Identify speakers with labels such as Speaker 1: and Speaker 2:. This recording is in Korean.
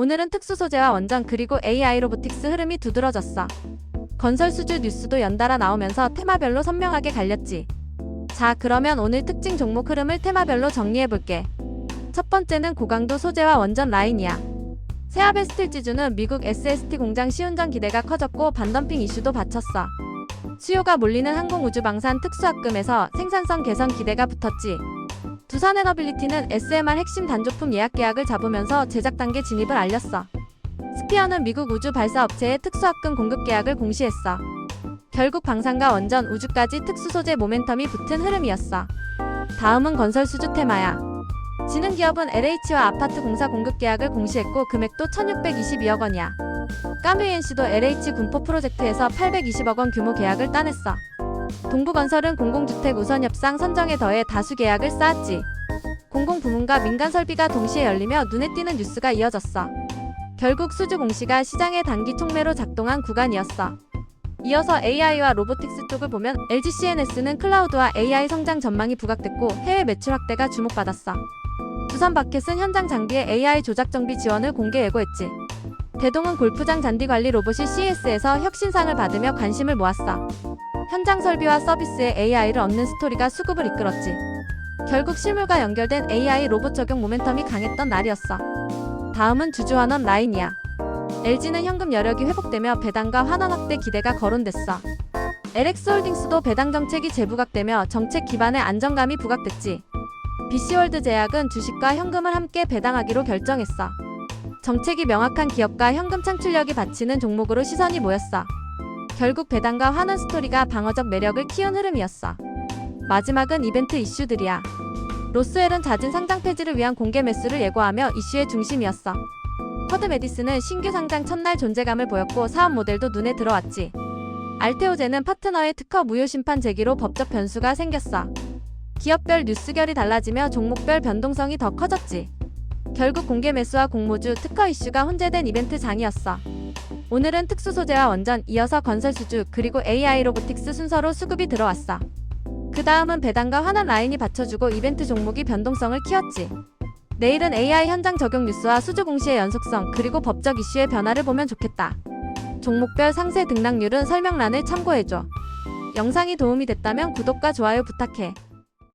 Speaker 1: 오늘은 특수 소재와 원전 그리고 AI 로보틱스 흐름이 두드러졌어. 건설 수주 뉴스도 연달아 나오면서 테마별로 선명하게 갈렸지. 자, 그러면 오늘 특징 종목 흐름을 테마별로 정리해볼게. 첫 번째는 고강도 소재와 원전 라인이야. 세아베 스틸 지주는 미국 SST 공장 시운전 기대가 커졌고 반덤핑 이슈도 받쳤어. 수요가 몰리는 항공우주방산 특수합금에서 생산성 개선 기대가 붙었지. 두산 에너빌리티는 SMR 핵심 단조품 예약 계약을 잡으면서 제작 단계 진입을 알렸어. 스피어는 미국 우주 발사 업체의 특수합금 공급 계약을 공시했어. 결국 방산과 원전 우주까지 특수 소재 모멘텀이 붙은 흐름이었어. 다음은 건설 수주 테마야. 지능기업은 LH와 아파트 공사 공급 계약을 공시했고 금액도 1,622억 원이야. 까뮤엔씨도 LH 군포 프로젝트에서 820억 원 규모 계약을 따냈어. 동부건설은 공공주택 우선 협상 선정에 더해 다수 계약을 쌓았지. 공공부문과 민간 설비가 동시에 열리며 눈에 띄는 뉴스가 이어졌어. 결국 수주 공시가 시장의 단기 촉매로 작동한 구간이었어. 이어서 AI와 로보틱스 쪽을 보면 LG CNS는 클라우드와 AI 성장 전망이 부각됐고 해외 매출 확대가 주목받았어. 두산 바켓은 현장 장비의 AI 조작 정비 지원을 공개 예고했지. 대동은 골프장 잔디 관리 로봇이 CES에서 혁신상을 받으며 관심을 모았어. 현장 설비와 서비스에 AI를 얻는 스토리가 수급을 이끌었지. 결국 실물과 연결된 AI 로봇 적용 모멘텀이 강했던 날이었어. 다음은 주주환원 라인이야. LG는 현금 여력이 회복되며 배당과 환원 확대 기대가 거론됐어. LX홀딩스도 배당 정책이 재부각되며 정책 기반의 안정감이 부각됐지. BC월드 제약은 주식과 현금을 함께 배당하기로 결정했어. 정책이 명확한 기업과 현금 창출력이 받치는 종목으로 시선이 모였어. 결국 배당과 환원 스토리가 방어적 매력을 키운 흐름이었어. 마지막은 이벤트 이슈들이야. 로스웰은 잦은 상장 폐지를 위한 공개 매수를 예고하며 이슈의 중심이었어. 쿼드 메디스는 신규 상장 첫날 존재감을 보였고 사업 모델도 눈에 들어왔지. 알테오제는 파트너의 특허 무효 심판 제기로 법적 변수가 생겼어. 기업별 뉴스결이 달라지며 종목별 변동성이 더 커졌지. 결국 공개 매수와 공모주 특허 이슈가 혼재된 이벤트 장이었어. 오늘은 특수 소재와 원전, 이어서 건설 수주, 그리고 AI 로보틱스 순서로 수급이 들어왔어. 그 다음은 배당과 환원 라인이 받쳐주고 이벤트 종목이 변동성을 키웠지. 내일은 AI 현장 적용 뉴스와 수주 공시의 연속성, 그리고 법적 이슈의 변화를 보면 좋겠다. 종목별 상세 등락률은 설명란을 참고해줘. 영상이 도움이 됐다면 구독과 좋아요 부탁해.